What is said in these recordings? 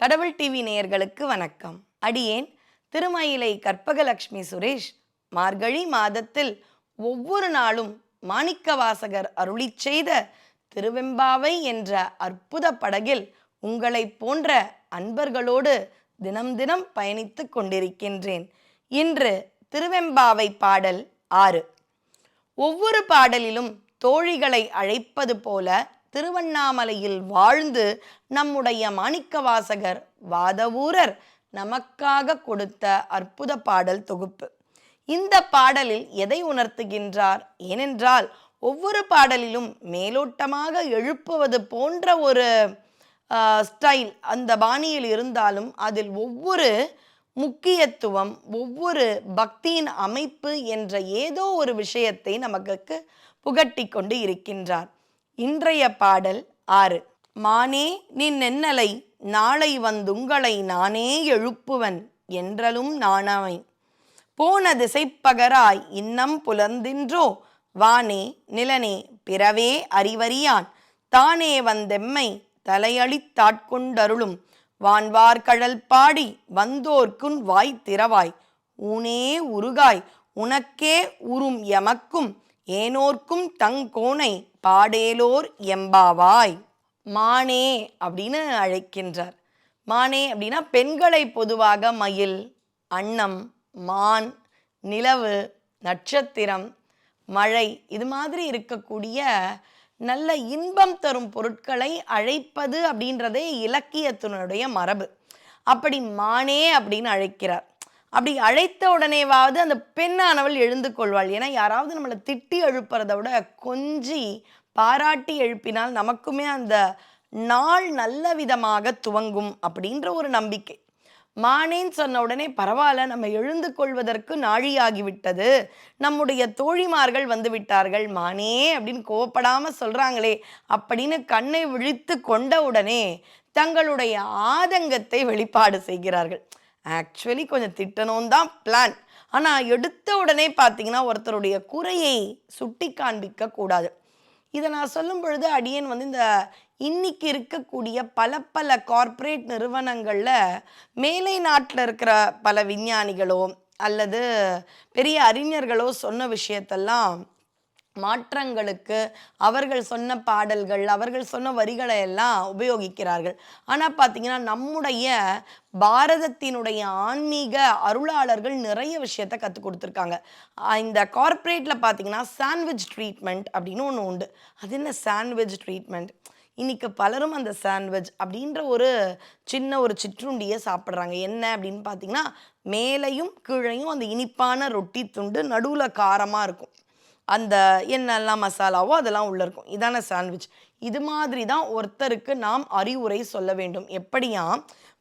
கடவுள் டிவி நேயர்களுக்கு வணக்கம். அடியேன் திருமயிலை கற்பகலட்சுமி சுரேஷ். மார்கழி மாதத்தில் ஒவ்வொரு நாளும் மாணிக்கவாசகர் அருளிச் செய்த திருவெம்பாவை என்ற அற்புத படகில் உங்களைப் போன்ற அன்பர்களோடு தினம் தினம் பயணித்துக் கொண்டிருக்கின்றேன். இன்று திருவெம்பாவை பாடல் ஆறு. ஒவ்வொரு பாடலிலும் தோழிகளை அழைப்பது போல திருவண்ணாமலையில் வாழ்ந்து நம்முடைய மாணிக்கவாசகர் வாதவூரர் நமக்காக கொடுத்த அற்புத பாடல் தொகுப்பு. இந்த பாடலில் எதை உணர்த்துகின்றார்? ஏனென்றால் ஒவ்வொரு பாடலிலும் மேலோட்டமாக எழுப்புவது போன்ற ஒரு ஸ்டைல் அந்த பாணியில் இருந்தாலும் அதில் ஒவ்வொரு முக்கியத்துவம் ஒவ்வொரு பக்தியின் அமைப்பு என்ற ஏதோ ஒரு விஷயத்தை நமக்கு புகட்டி கொண்டு இருக்கின்றார். இன்றைய பாடல் ஆறு. மானே நின் நென்னலை நாளை வந்துங்களை நானே எழுப்புவன் என்றலும் நானவை. போன திசைப்பகராய் இன்னம் புலர்ந்தின்றோ வானே நிலனே பிறவே அறிவறியான். தானே வந்தெம்மை தலையளித்தாட்கொண்டருளும் வான்வார்கழல் பாடி வந்தோர்க்குன் வாய் திறவாய். ஊனே உருகாய் உனக்கே உறும் எமக்கும் ஏனோர்க்கும் தங்கோனை பாடேலோர் எம்பாவாய். மானே அப்படின்னு அழைக்கின்றார். மானே அப்படின்னா பெண்களை பொதுவாக மயில் அன்னம் மான் நிலவு நட்சத்திரம் மழை இது மாதிரி இருக்கக்கூடிய நல்ல இன்பம் தரும் பொருட்களை அழைப்பது அப்படின்றதே இலக்கியத்தினுடைய மரபு. அப்படி மானே அப்படின்னு அழைக்கிறார். அப்படி அழைத்த உடனேவாவது அந்த பெண்ணானவள் எழுந்து கொள்வாள். ஏன்னா யாராவது நம்மளை திட்டி எழுப்புறத விட கொஞ்சி பாராட்டி எழுப்பினால் நமக்குமே அந்த நாள் நல்ல விதமாக துவங்கும் அப்படின்ற ஒரு நம்பிக்கை. மானேன்னு சொன்ன உடனே பரவாயில்ல நம்ம எழுந்து கொள்வதற்கு நாழியாகிவிட்டது. நம்முடைய தோழிமார்கள் வந்து விட்டார்கள். மானே அப்படின்னு கோவப்படாம சொல்றாங்களே அப்படின்னு கண்ணை விழித்து கொண்ட உடனே தங்களுடைய ஆதங்கத்தை வெளிப்பாடு செய்கிறார்கள். ஆக்சுவலி கொஞ்சம் திட்டணும் தான் பிளான் ஆனால் எடுத்த உடனே பார்த்தீங்கன்னா ஒருத்தருடைய குறையை சுட்டி காண்பிக்க கூடாது இதை நான் சொல்லும் பொழுது அடியன் வந்து இந்த இன்னைக்கு இருக்கக்கூடிய பல பல கார்ப்பரேட் நிறுவனங்களில் மேலை நாட்டில் இருக்கிற பல விஞ்ஞானிகளோ அல்லது பெரிய அறிஞர்களோ சொன்ன விஷயத்தெல்லாம் மாற்றங்களுக்கு அவர்கள் சொன்ன பாடல்கள் அவர்கள் சொன்ன வரிகளை எல்லாம் உபயோகிக்கிறார்கள். ஆனால் பார்த்தீங்கன்னா நம்முடைய பாரதத்தினுடைய ஆன்மீக அருளாளர்கள் நிறைய விஷயத்த கற்றுக் கொடுத்துருக்காங்க. இந்த கார்ப்பரேட்டில் பார்த்தீங்கன்னா சாண்ட்விச் ட்ரீட்மெண்ட் அப்படின்னு ஒன்று உண்டு. அது என்ன சாண்ட்விச் ட்ரீட்மெண்ட் இன்றைக்கி பலரும் அந்த சாண்ட்விச் அப்படின்ற ஒரு சின்ன ஒரு சிற்றுண்டியை சாப்பிட்றாங்க. என்ன அப்படின்னு பார்த்தீங்கன்னா மேலையும் கீழையும் அந்த இனிப்பான ரொட்டி துண்டு நடுவில் காரமாக இருக்கும். அந்த என்னெல்லாம் மசாலாவோ அதெல்லாம் உள்ளே இருக்கும். இதான சாண்ட்விச் இது மாதிரி தான் ஒருத்தருக்கு நாம் அறிவுரை சொல்ல வேண்டும். எப்படியா?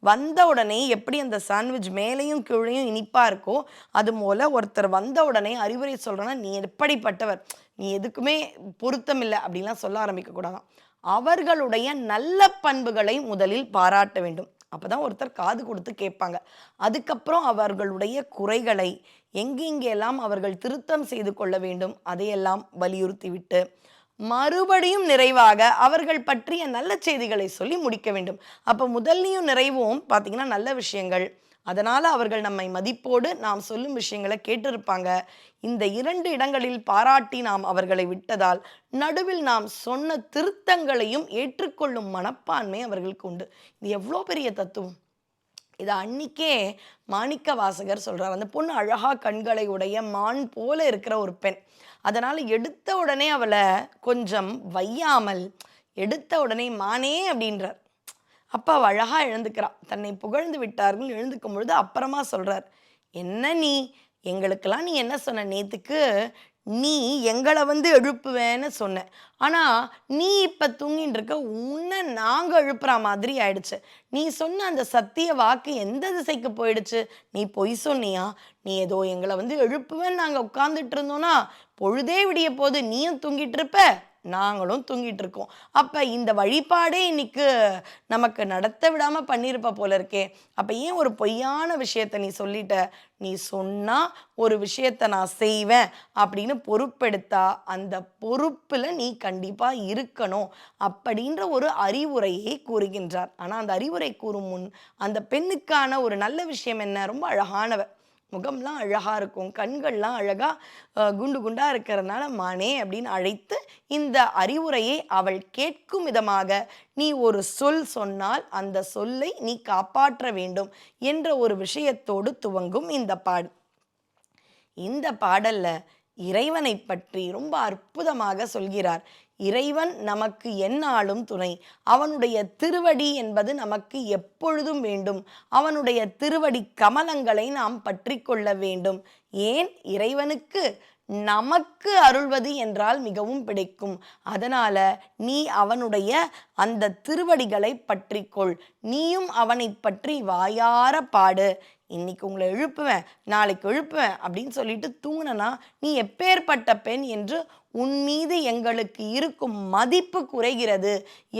வந்த உடனே எப்படி அந்த சாண்ட்விச் மேலேயும் கீழேயும் இனிப்பாக இருக்கோ அது போல் ஒருத்தர் வந்த உடனே அறிவுரை சொல்கிறேன்னா நீ எப்படிப்பட்டவர்? நீ எதுக்குமே பொருத்தமில்லை அப்படின்லாம் சொல்ல ஆரம்பிக்கக்கூடாதான் அவர்களுடைய நல்ல பண்புகளை முதலில் பாராட்ட வேண்டும். அப்பதான் ஒருத்தர் காது கொடுத்து கேட்பாங்க. அதுக்கப்புறம் அவர்களுடைய குறைகளை எங்கெங்கெல்லாம் அவர்கள் திருத்தம் செய்து கொள்ள வேண்டும் அதையெல்லாம் வலியுறுத்திவிட்டு மறுபடியும் நிறைவாக அவர்கள் பற்றிய நல்ல செய்திகளை சொல்லி முடிக்க வேண்டும். அப்போ முதல்லையும் நிறைவும். பார்த்தீங்கன்னா நல்ல விஷயங்கள். அதனால் அவர்கள் நம்மை மதிப்போடு நாம் சொல்லும் விஷயங்களை கேட்டிருப்பாங்க. இந்த இரண்டு இடங்களில் பாராட்டி நாம் அவர்களை விட்டதால் நடுவில் நாம் சொன்ன திருத்தங்களையும் ஏற்றுக்கொள்ளும் மனப்பான்மை அவர்களுக்கு உண்டு. இது எவ்வளோ பெரிய தத்துவம். இதை அன்னிக்கே மாணிக்க வாசகர் சொல்கிறார் அந்த பொண்ணு அழகா கண்களை உடைய மான் போல இருக்கிற ஒரு பெண். அதனால் எடுத்த உடனே அவளை கொஞ்சம் வையாமல் எடுத்த உடனே மானே அப்படின்றார். அப்போ அவள் அழகா எழுந்துக்கிறாள் தன்னை புகழ்ந்து விட்டார்கள் எழுந்துக்கும் பொழுது அப்புறமா சொல்கிறார் என்ன நீ? எங்களுக்கெல்லாம் நீ என்ன சொன்ன நேத்துக்கு நீ எங்களை வந்து எழுப்புவேன்னு சொன்ன. ஆனால் நீ இப்போ தூங்கிட்டு இருக்க உன்னை நாங்கள் எழுப்புற மாதிரி ஆயிடுச்சு. நீ சொன்ன அந்த சத்திய வாக்கு எந்த திசைக்கு போயிடுச்சு? நீ பொய் சொன்னியா? நீ ஏதோ எங்களை வந்து எழுப்புவேன்னு நாங்கள் உட்காந்துட்டு இருந்தோன்னா பொழுதே விடிய போது நீயும் தூங்கிட்டு இருப்ப. நாங்களும் தூங்கிட்டு இருக்கோம் அப்போ இந்த வழிபாடே இன்னைக்கு நமக்கு நடத்த விடாமல் பண்ணியிருப்ப போல இருக்கே. அப்போ ஏன் ஒரு பொய்யான விஷயத்த நீ சொல்லிட்ட? நீ சொன்னால் ஒரு விஷயத்தை நான் செய்வேன் அப்படின்னு பொறுப்பெடுத்தா அந்த பொறுப்பில் நீ கண்டிப்பாக இருக்கணும் அப்படின்ற ஒரு அறிவுரையை கூறுகின்றார். ஆனால் அந்த அறிவுரை கூறும் முன் அந்த பெண்ணுக்கான ஒரு நல்ல விஷயம் என்ன? ரொம்ப அழகானவ முகம்லாம் அழகாக இருக்கும். கண்கள்லாம் அழகாக குண்டு குண்டாக இருக்கிறதுனால மானே அப்படின்னு அழைத்து இந்த அறிவுரையை அவள் கேட்கும் விதமாக நீ ஒரு சொல் சொன்னால் அந்த சொல்லை நீ காப்பாற்ற வேண்டும் என்ற ஒரு விஷயத்தோடு துவங்கும் இந்த பாடல் இந்த பாடல்ல இறைவனை பற்றி ரொம்ப அற்புதமாக சொல்கிறார். இறைவன் நமக்கு எந்நாளும் துணை. அவனுடைய திருவடி என்பது நமக்கு எப்பொழுதும் வேண்டும். அவனுடைய திருவடி கமலங்களை நாம் பற்றி கொள்ள வேண்டும். ஏன்? இறைவனுக்கு நமக்கு அருள்வது என்றால் மிகவும் பிடிக்கும். அதனால நீ அவனுடைய அந்த திருவடிகளை பற்றிக்கொள் நீயும் அவனை பற்றி வாயார பாடு. இன்னைக்கு உங்களை எழுப்புவேன் நாளைக்கு எழுப்புவேன் அப்படின்னு சொல்லிட்டு தூங்குனனா நீ எப்பேற்பட்ட பெண் என்று உன் மீது எங்களுக்கு இருக்கும் மதிப்பு குறைகிறது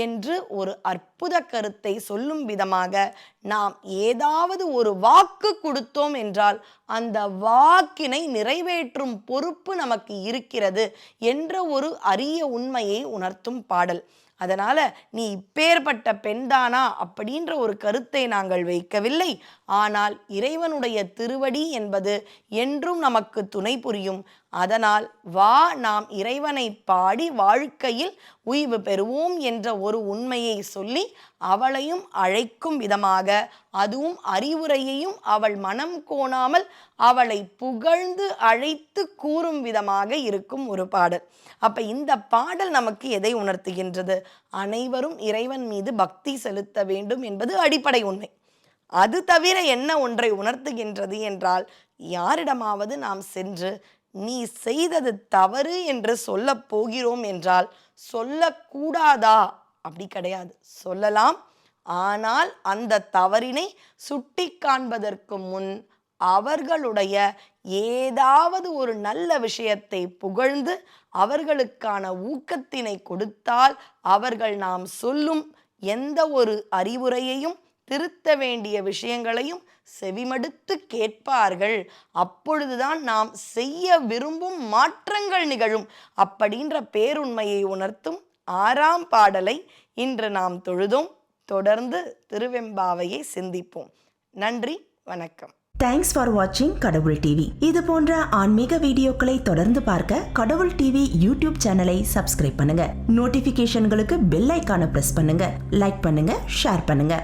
என்று ஒரு அற்புத கருத்தை சொல்லும் விதமாக நாம் ஏதாவது ஒரு வாக்கு கொடுத்தோம் என்றால் அந்த வாக்கினை நிறைவேற்றும் பொறுப்பு நமக்கு இருக்கிறது என்ற ஒரு அரிய உண்மையை உணர்த்தும் பாடல். அதனால் நீ இப்பேற்பட்ட பெண்தானா அப்படின்ற ஒரு கருத்தை நாங்கள் வைக்கவில்லை. ஆனால் இறைவனுடைய திருவடி என்பது என்றும் நமக்கு துணை புரியும். அதனால் வா நாம் இறைவனை பாடி வாழ்க்கையில் உய்வு பெறுவோம் என்ற ஒரு உண்மையை சொல்லி அவளையும் அழைக்கும் விதமாக அதுவும் அறிவுரையையும் அவள் மனம் கோணாமல் அவளை புகழ்ந்து அழைத்து கூறும் விதமாக இருக்கும் ஒரு பாடல். அப்ப இந்த பாடல் நமக்கு எதை உணர்த்துகின்றது? அனைவரும் இறைவன் மீது பக்தி செலுத்த வேண்டும் என்பது அடிப்படை உண்மை. அது தவிர என்ன ஒன்றை உணர்த்துகின்றது என்றால் யாரிடமாவது நாம் சென்று நீ செய்தது தவறு என்று சொல்ல போகிறோம் என்றால் சொல்லக்கூடாதா? அப்படி கிடையாது. சொல்லலாம். ஆனால் அந்த தவறினை சுட்டி காண்பதற்கு முன் அவர்களுடைய ஏதாவது ஒரு நல்ல விஷயத்தை புகழ்ந்து அவர்களுக்கான ஊக்கத்தினை கொடுத்தால் அவர்கள் நாம் சொல்லும் எந்த ஒரு அறிவுரையையும் திருத்த வேண்டிய விஷயங்களையும் செவிமடுத்து கேட்பார்கள். அப்பொழுதுதான் நாம் செய்ய விரும்பும் மாற்றங்கள் நிகழும். அப்படின்ற பேருண்மையை உணர்த்தும் ஆறாம் பாடலை இன்று நாம் தொழுதோம். தொடர்ந்து திருவெம்பாவையை சிந்திப்போம். நன்றி வணக்கம். தேங்க்ஸ் ஃபார் வாட்சிங் கடவுள் டிவி இது போன்ற ஆன்மீக வீடியோக்களை தொடர்ந்து பார்க்க கடவுள் டிவி யூடியூப் சேனலை சப்ஸ்கிரைப் பண்ணுங்க. நோட்டிபிகேஷன்களுக்கு பெல் ஐக்கான பிரஸ் பண்ணுங்க. லைக் பண்ணுங்க ஷேர் பண்ணுங்க.